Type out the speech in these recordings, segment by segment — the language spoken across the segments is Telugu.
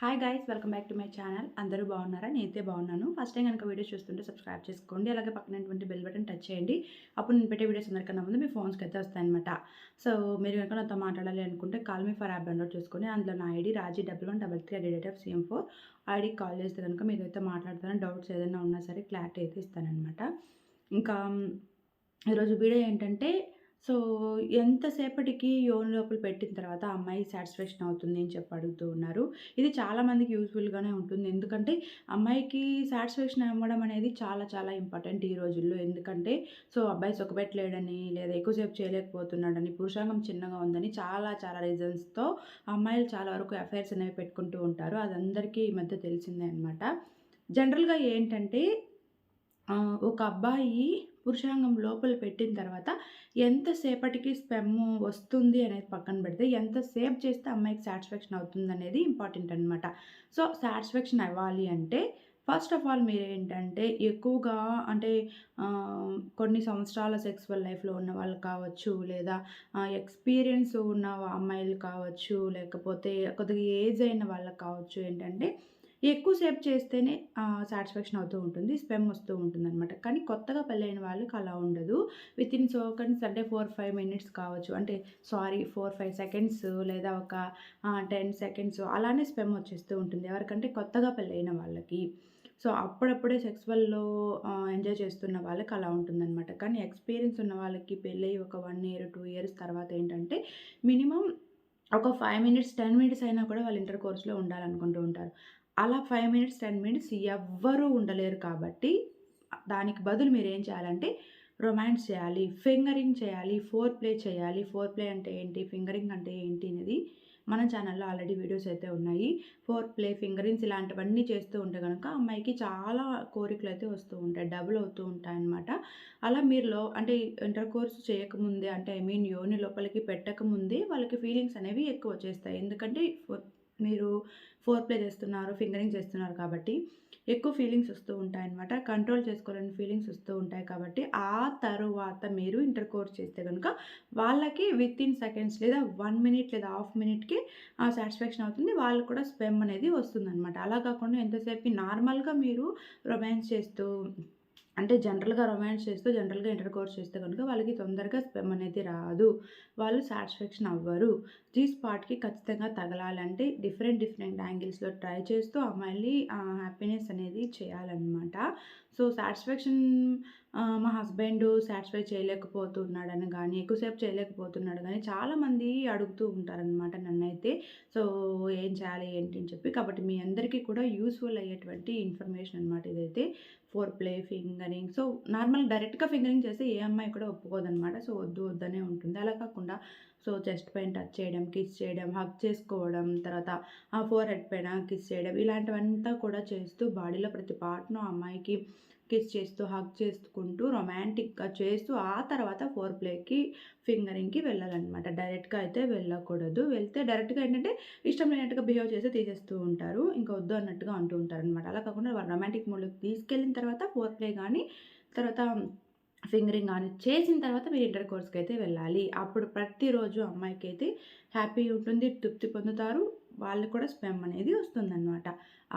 Hi guys welcome back to my channel అందరూ బాగున్నారా? నేనైతే బాగున్నాను. ఫస్ట్ టైం కనుక వీడియో చూస్తుంటే సబ్స్క్రైబ్ చేసుకోండి. అలాగే పక్కనటువంటి బెల్ బటన్ టచ్ చేయండి. అప్పుడు నేను పెట్టే వీడియోస్ అందరికన్నా ముందు మీ ఫోన్స్కి అయితే వస్తాయన్నమాట. సో మీరు కనుక నాతో మాట్లాడాలి అనుకుంటే call me for app download చేసుకొని అందులో నా ID Raji double one double three date of CM four ID call చేస్తే కనుక మీరు అయితే మాట్లాడతాను. డౌట్స్ ఏదైనా ఉన్నా సరే క్లారిటీ అయితే ఇస్తానమాట ఇంకా ఈరోజు వీడియో ఏంటంటే సో ఎంతసేపటికి యోని లోపల పెట్టిన తర్వాత అమ్మాయి సాటిస్ఫాక్షన్ అవుతుంది అని చెప్పి అడుగుతూ ఉన్నారు. ఇది చాలామందికి యూస్ఫుల్గానే ఉంటుంది. ఎందుకంటే అమ్మాయికి సాటిస్ఫాక్షన్ అవ్వడం అనేది చాలా చాలా ఇంపార్టెంట్ ఈ రోజుల్లో. ఎందుకంటే సో అబ్బాయి సుఖపెట్టలేడని లేదా ఎక్కువసేపు చేయలేకపోతున్నాడని పురుషాంగం చిన్నగా ఉందని చాలా చాలా రీజన్స్తో అమ్మాయిలు చాలా వరకు అఫైర్స్ అనేవి పెట్టుకుంటూ ఉంటారు. అది అందరికీ ఈ మధ్య తెలిసిందే అనమాట జనరల్గా ఏంటంటే ఒక అబ్బాయి పురుషాంగం లోపల పెట్టిన తర్వాత ఎంతసేపటికి స్పెమ్ వస్తుంది అనేది పక్కన పెడితే ఎంతసేపు చేస్తే అమ్మాయికి సాటిస్ఫాక్షన్ అవుతుంది అనేది ఇంపార్టెంట్ అనమాట సో సాటిస్ఫాక్షన్ అవ్వాలి అంటే ఫస్ట్ ఆఫ్ ఆల్ మీరు ఏంటంటే ఎక్కువగా అంటే కొన్ని సంవత్సరాల సెక్స్వల్ లైఫ్లో ఉన్న వాళ్ళు కావచ్చు లేదా ఎక్స్పీరియన్స్ ఉన్న అమ్మాయిలు కావచ్చు లేకపోతే కొద్దిగా ఏజ్ అయిన వాళ్ళకి కావచ్చు ఏంటంటే ఎక్కువసేపు చేస్తేనే సాటిస్ఫాక్షన్ అవుతూ ఉంటుంది స్పెమ్ వస్తూ ఉంటుంది అనమాట కానీ కొత్తగా పెళ్ళైన వాళ్ళకి అలా ఉండదు. విత్ ఇన్ సెకండ్స్ అంటే ఫోర్ ఫైవ్ మినిట్స్ కావచ్చు. అంటే సారీ ఫోర్ ఫైవ్ సెకండ్స్ లేదా ఒక టెన్ సెకండ్స్ అలానే స్పెమ్ వచ్చేస్తూ ఉంటుంది. ఎవరికంటే కొత్తగా పెళ్ళైన వాళ్ళకి. సో అప్పుడప్పుడే సెక్స్వల్లో ఎంజాయ్ చేస్తున్న వాళ్ళకి అలా ఉంటుందన్నమాట. కానీ ఎక్స్పీరియన్స్ ఉన్న వాళ్ళకి పెళ్ళి ఒక వన్ ఇయర్ టూ ఇయర్స్ తర్వాత ఏంటంటే మినిమం ఒక ఫైవ్ మినిట్స్ టెన్ మినిట్స్ అయినా కూడా వాళ్ళు ఇంటర్ కోర్స్లో ఉండాలనుకుంటూ ఉంటారు. అలా ఫైవ్ మినిట్స్ టెన్ మినిట్స్ ఎవ్వరూ ఉండలేరు కాబట్టి దానికి బదులు మీరు ఏం చేయాలంటే రొమాన్స్ చేయాలి ఫింగరింగ్ చేయాలి ఫోర్ ప్లే చేయాలి. ఫోర్ ప్లే అంటే ఏంటి? ఫింగరింగ్ అంటే ఏంటి అనేది మన ఛానల్లో ఆల్రెడీ వీడియోస్ అయితే ఉన్నాయి. ఫోర్ ప్లే ఫింగరింగ్స్ ఇలాంటివన్నీ చేస్తూ ఉంటే కనుక అమ్మాయికి చాలా కోరికలు అయితే వస్తూ ఉంటాయి. డబుల్ అవుతూ ఉంటాయి అనమాట అలా మీరులో అంటే ఇంటర్ కోర్స్ చేయకముందే అంటే ఐ మీన్ యోని లోపలికి పెట్టకముందే వాళ్ళకి ఫీలింగ్స్ అనేవి ఎక్కువ వచ్చేస్తాయి. ఎందుకంటే మీరు ఫోర్ ప్లే చేస్తున్నారు ఫింగరింగ్ చేస్తున్నారు కాబట్టి ఎక్కువ ఫీలింగ్స్ వస్తూ ఉంటాయి అనమాట కంట్రోల్ చేసుకోలేని ఫీలింగ్స్ వస్తూ ఉంటాయి కాబట్టి ఆ తరువాత మీరు ఇంటర్ కోర్స్ చేస్తే కనుక వాళ్ళకి విత్ ఇన్ సెకండ్స్ లేదా వన్ మినిట్ లేదా హాఫ్ మినిట్కి ఆ సాటిస్ఫాక్షన్ అవుతుంది. వాళ్ళకి కూడా స్పెమ్ అనేది వస్తుంది అనమాట అలా కాకుండా ఎంతసేపు నార్మల్గా మీరు రొమాన్స్ చేస్తూ అంటే జనరల్గా రొమాన్స్ చేస్తూ జనరల్గా ఇంటర్ కోర్స్ చేస్తే కనుక వాళ్ళకి తొందరగా స్పెమ్ అనేది రాదు. వాళ్ళు సాటిస్ఫాక్షన్ అవ్వరు. జీ స్పాట్కి ఖచ్చితంగా తగలాలంటే డిఫరెంట్ డిఫరెంట్ యాంగిల్స్లో ట్రై చేస్తూ అమ్మాయిని హ్యాపీనెస్ అనేది చేయాలన్నమాట. సో సాటిస్ఫాక్షన్ మా హస్బెండ్ సాటిస్ఫై చేయలేకపోతున్నాడని కానీ ఎక్కువసేపు చేయలేకపోతున్నాడు కానీ చాలామంది అడుగుతూ ఉంటారనమాట నన్నైతే. సో ఏం చేయాలి ఏంటి అని చెప్పి. కాబట్టి మీ అందరికీ కూడా యూస్ఫుల్ అయ్యేటువంటి ఇన్ఫర్మేషన్ అనమాట ఇదైతే. Foreplay fingering. సో నార్మల్ డైరెక్ట్గా ఫింగరింగ్ చేస్తే ఏ అమ్మాయి కూడా ఒప్పుకోదనమాట. సో వద్దు వద్దనే ఉంటుంది. అలా కాకుండా సో చెస్ట్ పైన టచ్ చేయడం కిస్ చేయడం హక్ చేసుకోవడం తర్వాత ఆ ఫోర్ హెడ్ పైన కిస్ చేయడం ఇలాంటివంతా కూడా చేస్తూ బాడీలో ప్రతి పార్ట్ను అమ్మాయికి కిస్ చేస్తూ హగ్ చేసుకుంటూ రొమాంటిక్గా చేస్తూ ఆ తర్వాత ఫోర్ ప్లేకి ఫింగరింగ్కి వెళ్ళాలన్నమాట. డైరెక్ట్గా అయితే వెళ్ళకూడదు. వెళ్తే డైరెక్ట్గా ఏంటంటే ఇష్టం లేనట్టుగా బిహేవ్ చేసి తీసేస్తూ ఉంటారు. ఇంకా వద్దు అన్నట్టుగా అంటూ ఉంటారు అనమాట అలా కాకుండా రొమాంటిక్ మూడ్లోకి తీసుకెళ్ళిన తర్వాత ఫోర్ ప్లే కానీ తర్వాత ఫింగరింగ్ కానీ చేసిన తర్వాత మీరు ఇంటర్ కోర్స్కి అయితే వెళ్ళాలి. అప్పుడు ప్రతిరోజు అమ్మాయికి అయితే హ్యాపీ ఉంటుంది తృప్తి పొందుతారు. వాళ్ళకి కూడా స్పెమ్ అనేది వస్తుందన్నమాట.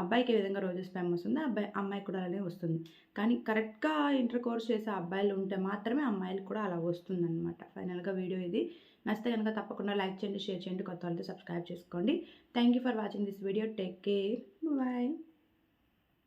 అబ్బాయికి ఏ విధంగా రోజు స్పెమ్ వస్తుందో అబ్బాయి అమ్మాయికి కూడా అలానే వస్తుంది. కానీ కరెక్ట్గా ఇంటర్ కోర్స్ చేసే అబ్బాయిలు ఉంటే మాత్రమే అమ్మాయిలు కూడా అలా వస్తుందన్నమాట. ఫైనల్గా వీడియో ఇది. నచ్చితే కనుక తప్పకుండా లైక్ చేయండి షేర్ చేయండి కొత్త వాళ్ళతో సబ్స్క్రైబ్ చేసుకోండి. Thank you for watching this video. Take care. Bye.